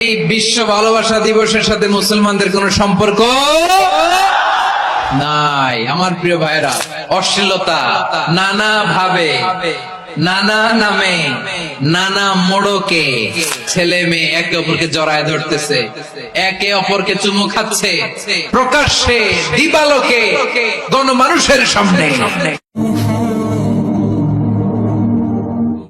এই বিশ্ব ভালোবাসা দিবসের সাথে মুসলমানদের কোন সম্পর্ক নাই, আমার প্রিয় ভাইরা অশ্লীলতা নানা ভাবে নানা নামে, নানা মোড়কে ছেলে মেয়ে একে অপরকে জড়ায় ধরতেছে, একে অপরকে চুমু খাচ্ছে, প্রকাশ্যে দিবালোকে গণমানুষের সামনে।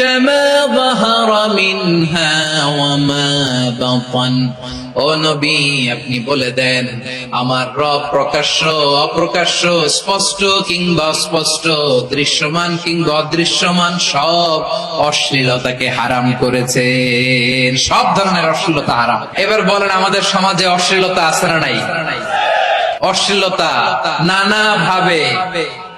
যাহারা মিনহা ওয়া মা বাতান ও নবী, আপনি বলে দেন, আমার রব প্রকাশ্য, অপ্রকাশ্য, স্পষ্ট কিংবা স্পষ্ট দৃশ্যমান কিংবা অদৃশ্যমান, সব অশ্লীলতাকে হারাম করেছেন। সব ধরনের অশ্লীলতা হারাম। এবার বলেন, আমাদের সমাজে অশ্লীলতা আছে না নাই? অশ্লীলতা নানা ভাবে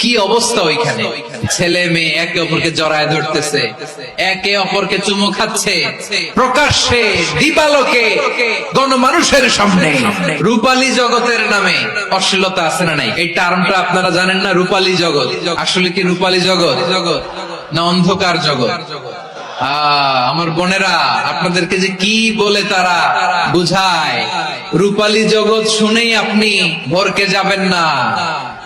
কি অবস্থা ওইখানে? ছেলে মেয়ে একে অপরকে জড়ায় ধরতেছে, একে অপরকে চুমু খাচ্ছে। প্রকাশ্যে দিবালোকে গণমানুষের সামনে। রূপালী জগতের নামে অশ্লীলতা আছে না নাই? এই টার্মটা আপনারা জানেন না, রূপালী জগৎ। আসলে কি রূপালী জগৎ? জগৎ না অন্ধকার জগৎ? আমার বোনেরা, আপনাদেরকে যে কি বলে তারা বুঝায়। রূপালী জগৎ শুনেই আপনি ভরকে যাবেন না।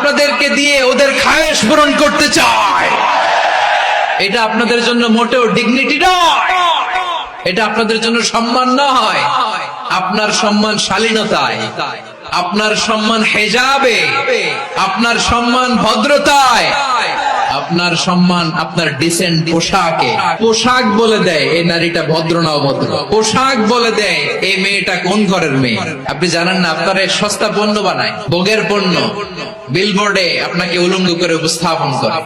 আপনাদেরকে দিয়ে ওদের খায়েশ পূরণ করতে চায় এটা আপনাদের জন্য মোটেও ডিগনিটি নয়। এটা আপনাদের জন্য সম্মান নয়। আপনার সম্মান শালীনতায়। আপনার সম্মান হেজাবে। আপনার সম্মান ভদ্রতায়। আপনার সম্মান, আপনার ডিসেন্ট পোশাকে। পোশাক বলে দেয়, এই নারীটা ভদ্র না অভদ্র? পোশাক বলে দেয়, এই মেয়েটা কোন ঘরের মেয়ে? আপনি জানেন না, আপনার সস্তা পণ্য বানায় ভোগের পণ্য। বিলবোর্ডে আপনাকে উলঙ্গ করে উপস্থাপন করে।